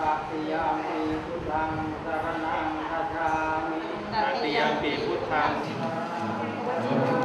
ตติยามีพุทธังสรณังคาชามิตติยามิพุทธัง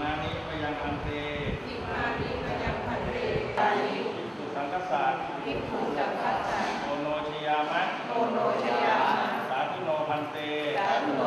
มานิปยังพันเตอิมานิปยังพันเตตายิภิกขุสังฆสัตภิกขุสังฆสัตโนโนชยามะโนโนชยามะสาธุโนพันเตสาธุโน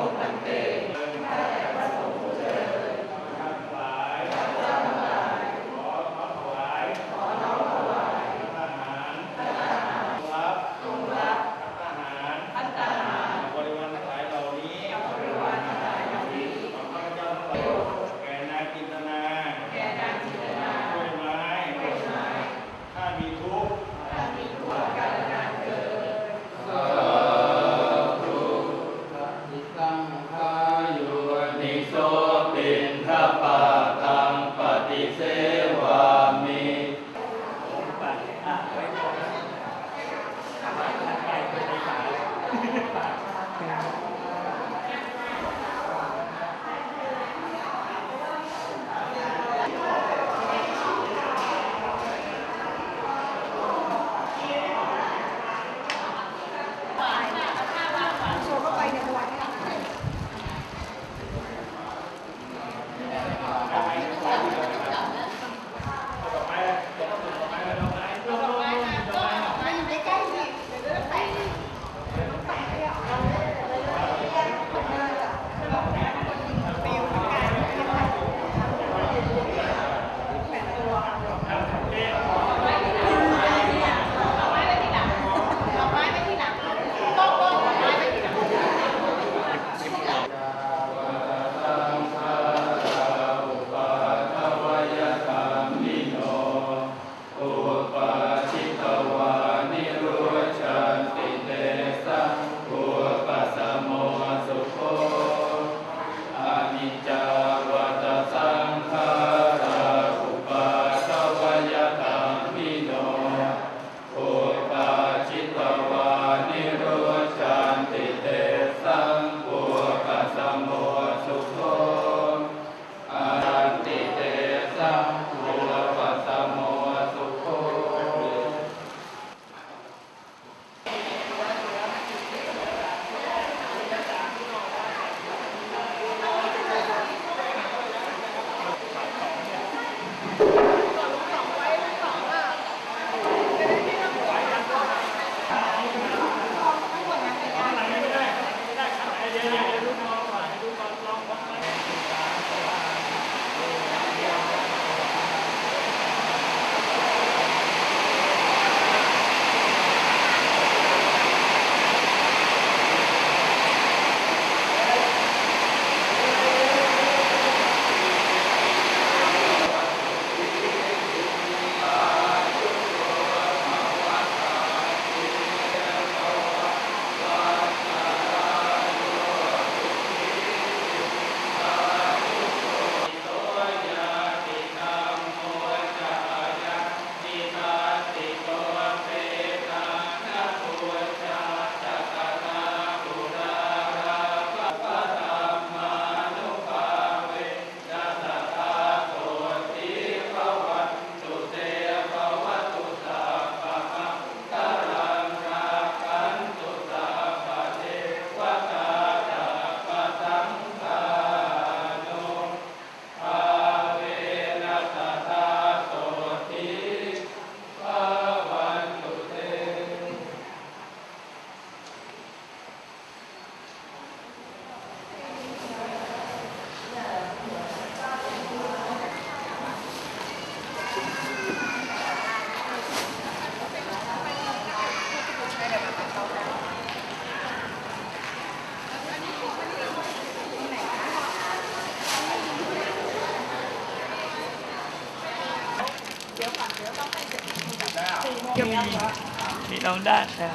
ก็มีมีน้องด้านอ่า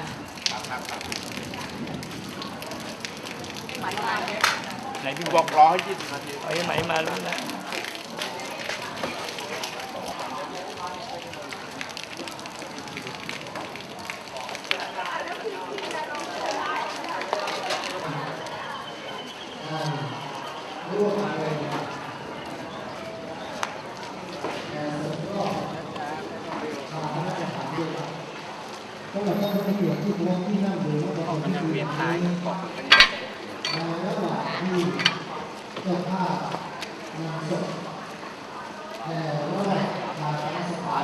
ไหนพี่บอกรอให้ยี่สิบนาทีเอาไอ้ไหมมาแล้วนะ ก็ แบบว่เป็นยรติที่ตัวที่นั่งอยู่แล้วก็เป็นที่เวียนท้ายของระหว่างที่เจ้าภาพงานศพแต่ว่าทางราชการ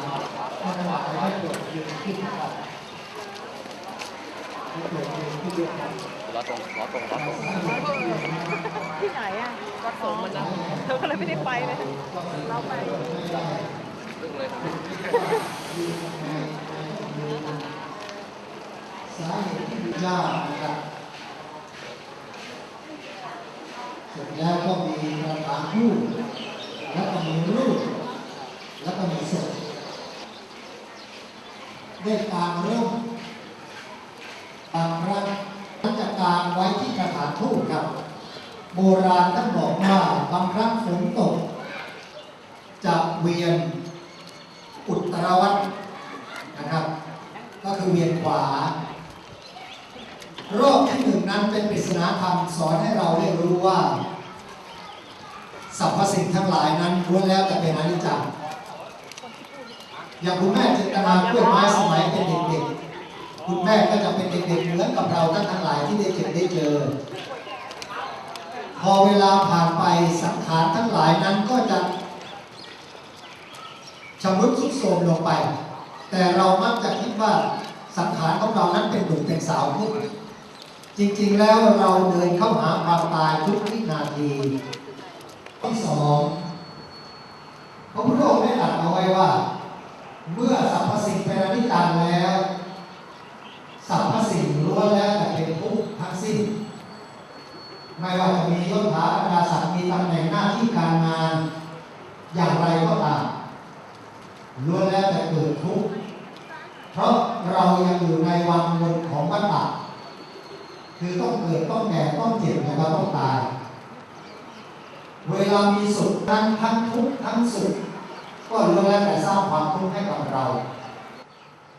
ก็ได้บอกให้เกิดยืนขึ้นครับให้เกิดยืนขึ้นด้วกันที่ไหนอะก็ส่งมันนะเธอก็เลยไม่ได้ไปเลยเราไป สาเหตุที่มีญาตินะครับเสร็จแล้วก็มีกระถางทูปแล้วก็มีรูปแล้วก็มีศพได้กางร่มกางรักท่านจะกางไว้ที่กระถางทูปครับ โบราณท่านบอกว่าบางครั้งฝนตกจะเวียนอุตรวัตนะครับ ก็คือเวียนขวา รอบที่หนึ่งนั้นเป็นปริศนาธรรมสอนให้เราได้รู้ว่าสรรพสิ่งทั้งหลายนั้นล้วนแล้วแต่เป็นอนิจจ์อย่างคุณแม่จินตนากล้วยไม้สมัยเป็นเด็กๆ คุณแม่ก็จะเป็นเด็กๆเหมือนกับเราท่านทั้งหลายที่ได้เจอได้เจอ พอเวลาผ่านไปสังขารทั้งหลายนั้นก็จะชำรุดทรุดโทรมลงไป แต่เรามักจะคิดว่าสังขารของเรานั้นเป็นหนุ่มเป็นสาวขึ้น จริงๆแล้วเราเดินเข้าหาความตายทุกวินาทีที่สองพระพุทธองค์ได้ตรัสเอาไว้ว่า เมื่อสรรพสิ่งเป็นอนิจจังแล้วสรรพสิ่งล้วนแล้วแต่เป็นทุกข์ทั้งสิ้น ไม่ว่าจะมียศถาบรรดาศักดิ์มีตำแหน่งหน้าที่การงาน อย่างไรก็ตามล้วนแล้วแต่เกิดทุกข์เพราะเรายังอยู่ในวังวนของวัฏฏะคือต้อง เกิดต้องแก่ต้องเจ็บแล้วก็ต้องตาย เวลามีสุขทั้งทั้งทุกข์ทั้งสุขก็ล้วนแล้วแต่สร้างความทุกข์ให้กับเรา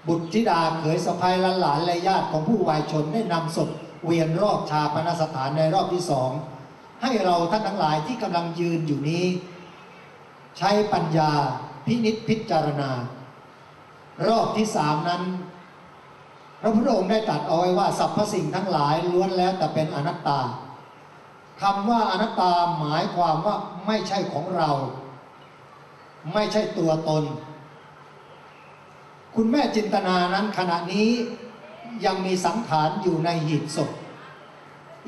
บุตรธิดาเขยสะพายหลานและญาติของผู้วายชนได้นำศพเวียนรอบชาปนสถานในรอบที่สองให้เราท่านทั้งหลายที่กำลังยืนอยู่นี้ ใช้ปัญญาพินิจพิจารณา รอบที่สามนั้น ระพุทธองค์ได้ตรัสเอาไว้ว่าสรรพสิ่งทั้งหลายล้วนแล้วแต่เป็นอนัตตาคำว่าอนัตตาหมายความว่าไม่ใช่ของเรา ไม่ใช่ตัวตน คุณแม่จินตนานั้นขณะนี้ยังมีสังขารอยู่ในหีบศพ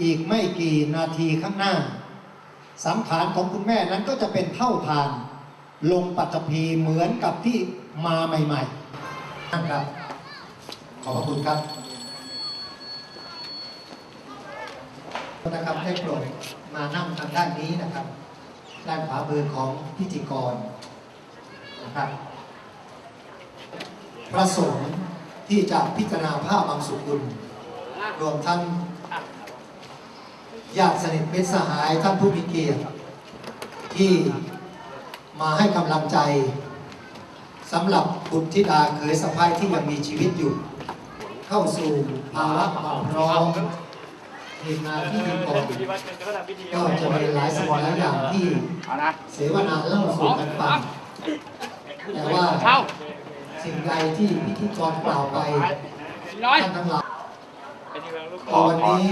อีกไม่กี่นาทีข้างหน้า สังขารของคุณแม่นั้นก็จะเป็นเท่าทาน ลงปัจจพีเหมือนกับที่มาใหม่ๆนั่นครับ อบพระคุณครับนะครับได้โปรดมานั่งทางด้านนี้นะครับ ด้านขวามือของพิธีกรนะครับพระสงฆ์ที่จะพิจารณาผ้าบางสุกุล รวมทั้งญาติสนิทมิตรสหายท่านผู้มีเกียรติ ที่มาให้กำลังใจสำหรับบุตรธิดาเคยสะพ้ายที่ยังมีชีวิตอยู่ เข้าสู่ภาวะความพร้อมในงานที่ดีก่อนพิธีกรก็จะมีหลายสิ่งหลายอย่างที่เสวนาเล่าสู่กันฟังแต่ว่าสิ่งใดที่พิธีกรกล่าวไปท่านทั้งหลายอันนี้เราลูกพอวันนี้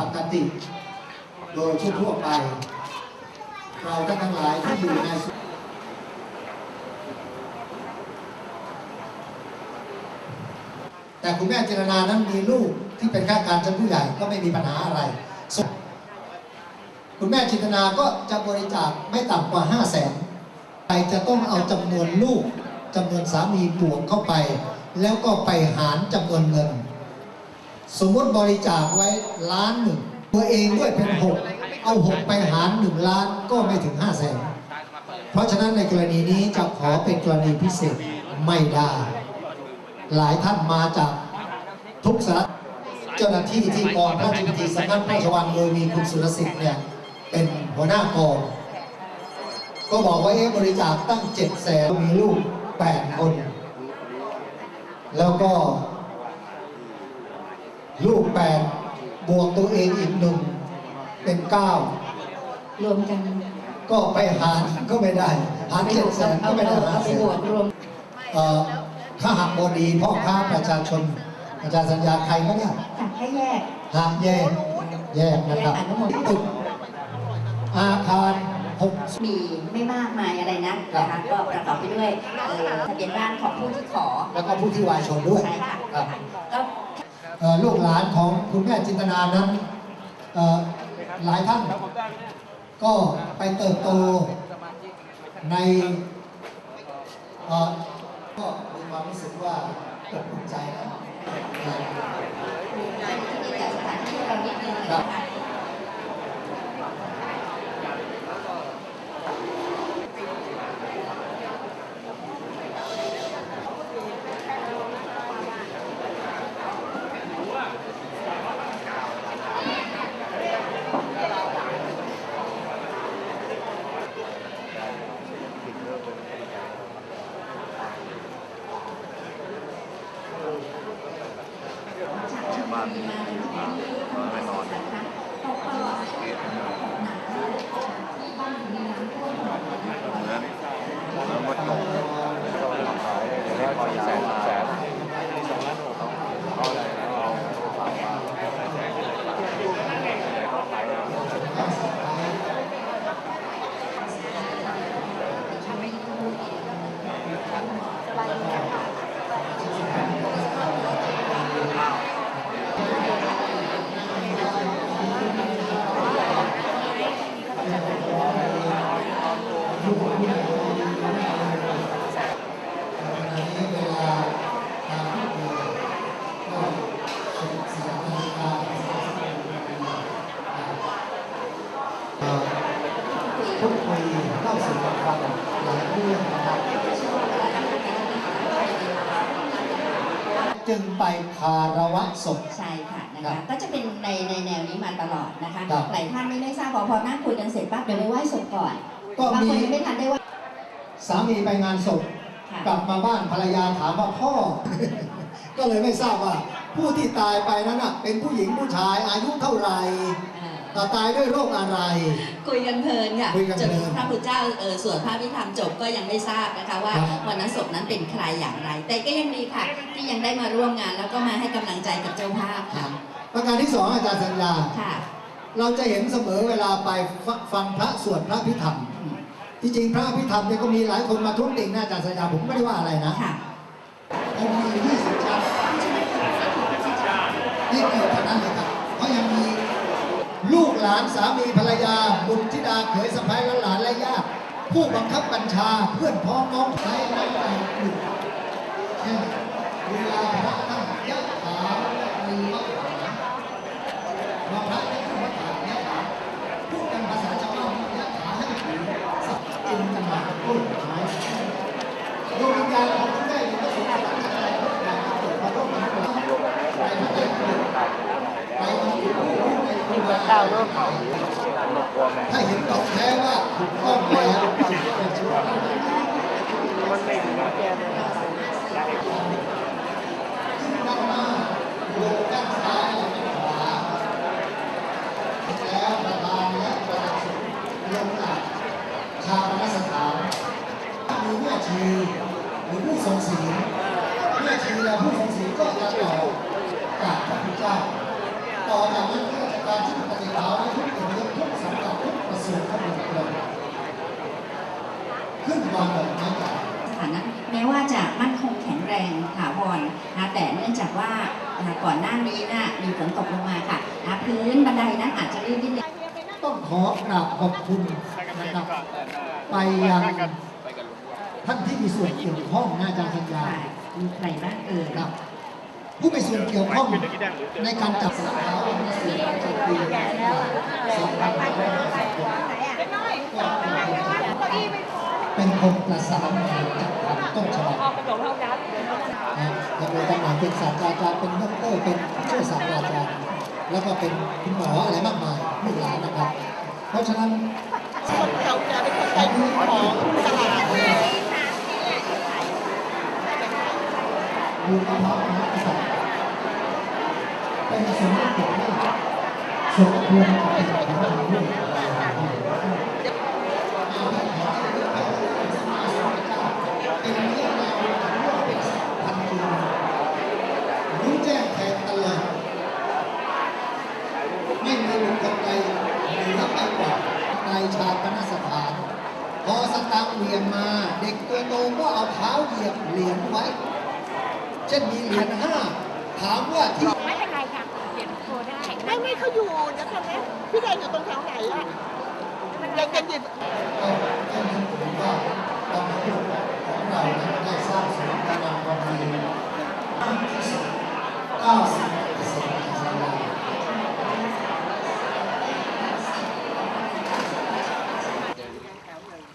ปกติ โดยทั่วไป เราท่านทั้งหลายที่อยู่ใน แต่คุณแม่เจรนานั้นมีลูกที่เป็นข้าการชั้นผู้ใหญ่ก็ไม่มีปัญหาอะไร คุณแม่จินตนาก็จะบริจาคไม่ต่ำกว่า 5 0 0แสนไปจะต้องเอาจำนวนลูกจำนวนสามีบวกเข้าไป แล้วก็ไปหารจำนวนเงิน สมมติบริจาคไว้ล้านหนึ่งตัวเองด้วยเป็นหกเอาหกไปหารหนึ่งล้านก็ไม่ถึงห้าแสนเพราะฉะนั้นในกรณีนี้จะขอเป็นกรณีพิเศษไม่ได้ หลายท่านมาจากทุกสาระเจ้าหน้าที่ที่กองพระราชพิธีสำนักพระราชวังโดยมีคุณสุรสิทธิ์เนี่ยเป็นหัวหน้ากองก็บอกว่าเอ๊ะบริจาคตั้งเจ็ดแสนมีลูกแปดคน แล้วก็ ลูกแปดบวกตัวเองอีกหนึ่งเป็นเก้ารวมกัน ก็ไปหารก็ไม่ได้ หารเจ็ดแสนก็เอาไม่ได้เอาหารเอาไปแสนบวกรวม เอ่อถ้าหากบดีพ่อค้าประชาชนอาจารย์สัญญาใครก็เนี่ยค่ะแค่แยกหากแยก แยกนะครับแยกอนุโมทนาตึกอาคารหกมีไม่มากมายอะไรนะนะคะก็ประกอบไปด้วยเอ่อทะเบียนบ้านของผู้ที่ขอ แล้วก็ผู้ที่วายชนด้วยใช่ค่ะครับก็เอ่อลูกหลานของคุณแม่จินตนานั้นเอ่อหลายท่านก็ไปเติบโตในเอ่อก็มี ความรู้สึกว่าอบอุ่นใจนะงานที่ดีกับสถานที่เรานิดนึงครันะบ ในในแนวนี้มาตลอดนะคะครับ หลายท่านไม่ได้ทราบพอพอนั่งคุยกันเสร็จปั๊บเดี๋ยวไปไหว้ศพก่อนก็บางมีคนยังไม่ทันได้ไหว้สามีไปงานศพค่ะกลับมาบ้านภรรยาถามว่าพ่อ ก็เลยไม่ทราบว่า ผู้ที่ตายไปนั้นน่ะเป็นผู้หญิงผู้ชายอายุเท่าไหร่อ่าแต่ตายด้วยโรคอะไร คุยกันเพลินค่ะคุยกันจนเพลินพระพุทธเจ้าเออสวดพระพิธรรมจบก็ยังไม่ทราบนะคะว่าครับ วันนั้นศพนั้นเป็นใครอย่างไร แต่ก็ยังดีค่ะ ที่ยังได้มาร่วมงานแล้วก็มาให้กำลังใจกับเจ้าภาพค่ะ ประการที่สองอาจารย์สัญญา ค่ะ เราจะเห็นเสมอเวลาไปฟฟังพระสวดพระพิธรรม ที่จริงพระพิธรรมเนี่ยก็มีหลายคนมาทุ่มติ่งนะอาจารย์สัญญาผมไม่ได้ว่าอะไรนะค่ะองค์มียี่สิบชั้นนี่เกิดเท่านั้นเลยครับเพราะยังมีลูกหลานสามีภรรยาบุตรธิดาเขยสะพ้ายและหลานและญาติผู้บังคับบัญชาเพื่อนพ้องน้องใช้น้ำใจกลุ่มเช่นเวลาพระท่านยะถามีมะขามพอพระได้ขึ้นมะขามยะถาพูดกันภาษาชาวบ้านยะถาให้ถึงสัจจินกันมาพูดหมายดวงวิญญาณของผู้ได้ยินก็สงสารอะไรทุกอย่างที่เกิดมาร่วมกันไปพระเจ้าไปที่ผู้ใน ครูบาอาจารย์ถ้าเห็นตอกแท้ว่าถูกต้องแล้วจึงจะเป็นชีวิตมันไม่ถึงแกเลยด้านหน้าโยกด้านซ้ายและด้านขวาแล้วประธานและประธานลงจากชาปนสถานมีแม่ชีหรือผู้ทรงศีลแม่ชีและผู้ทรงศีลก็จะต่อจากพระพุทธเจ้าต่อจากนั้น ข้าราชการที่ปฏิบัติและทุกคนยกทุกสำหรับทุกประสูติขบวนเกิดขึ้นวางดอกไม้จันทร์สถานะแม้ว่าจะมั่นคงแข็งแรงถาวรนะแต่เนื่องจากว่านะก่อนหน้านี้นะมีฝนตกลงมาค่ะนะพื้นบันไดนั้นอาจจะลื่นนิดนึงต้องขอกราบขอบคุณนะครับไปยังท่านที่มีส่วนเกี่ยวข้องนะอาจารย์สัญญาค่ะมีใครบ้างเอ่ยครับ ผู้มีส่วนเกี่ยวข้องในการจับสลากวันที่สี่เจ็ดปีสองพันห้าร้อยห้าสิบหกเป็นคนประสานงานจัดทำต้นฉบับออกกระโดดเท่ากันนะกระบวนเป็นศาสตราจารย์เป็นด็อกเตอร์เป็นผู้ช่วยศาสตราจารย์แล้วก็เป็นคุณหมออะไรมากมายลูกหลานนะครับ เพราะฉะนั้นคนเก่าแก่เป็นคนใจบุญของตลาดบูรพามหากษัตริ ย์เป็นเด็จพระสมควรจะเป็นพระมหากษัตริย์เป็นเรื่องทางด้วยรู้แจ้งแทงตลอดไม่มีบุคคลใดเหนือไปกว่าในชาปนสถาน พอสตางค์เหวียงมา เด็กตัวโตก็เอาเท้าเหยียบเหรียญไว้ เช่นมีเหรียญห้าถามว่าที่ เขาอยู่เดี๋ยวกันะพี่แดงอยู่ตรงแถวไหนอะยังจะหยิบก็ก็นึกถึงว่าตำรวจของเรานั้นได้สร้างศูนย์กำลังความดีมากที่สุด90เปอร์เซ็นต์ของชาวเรา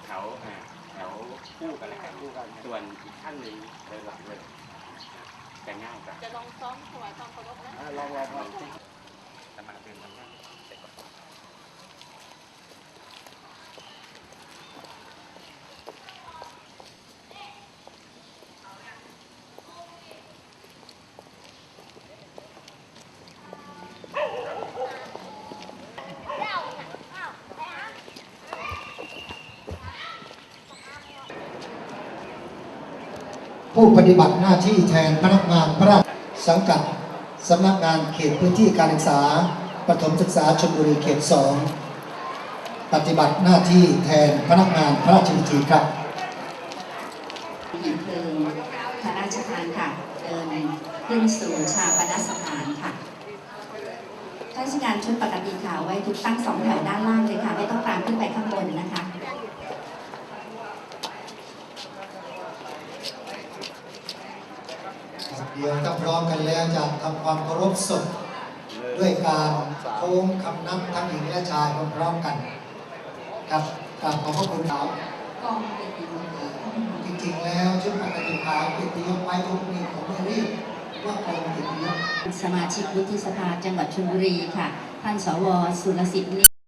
แถวอ่าแถวคู่กันเลยครับคู่กันส่วนอีกท่านหนึ่งเดินหลังเลยจะง่ายกว่าจะลองซ้อมถวายความเคารพนะ อ่าลองลองลองจะมาเป็นทำหน้าเสร็จก่อน ผู้ปฏิบัติหน้าที่แทนพนักงานพระราชสังกัดสำนักงานเขตพื้นที่การศึกษาประถมศึกษาชลบุรีเขตสองปฏิบัติหน้าที่แทนพนักงานพระราชพิธีครับหีบเพลิงพระราชทานค่ะเดินขึ้นสู่ชาปนสถานค่ะข้าราชการชุดปกติค่ะไว้ทุกตั้งสองแถวด้านล่างเลยค่ะ ไม่ต้องตามขึ้นไปข้างบนนะคะ เดี๋ยวถ้าพร้อมกันแล้วจะทำความเคารพศพด้วยการโค้งคำนับทั้งหญิงและชายพร้อมๆกันครับกราบขอบพระคุณเขากองเกียรติยศค่ะจริงๆแล้วชุดปกติขาวเกียรติยศไว้ทุกนี้ผมไม่เรียกว่ากองเกียรติยศสมาชิกวุฒิสภาจังหวัดชลบุรีค่ะ ท่านสวสุรสิทธิ์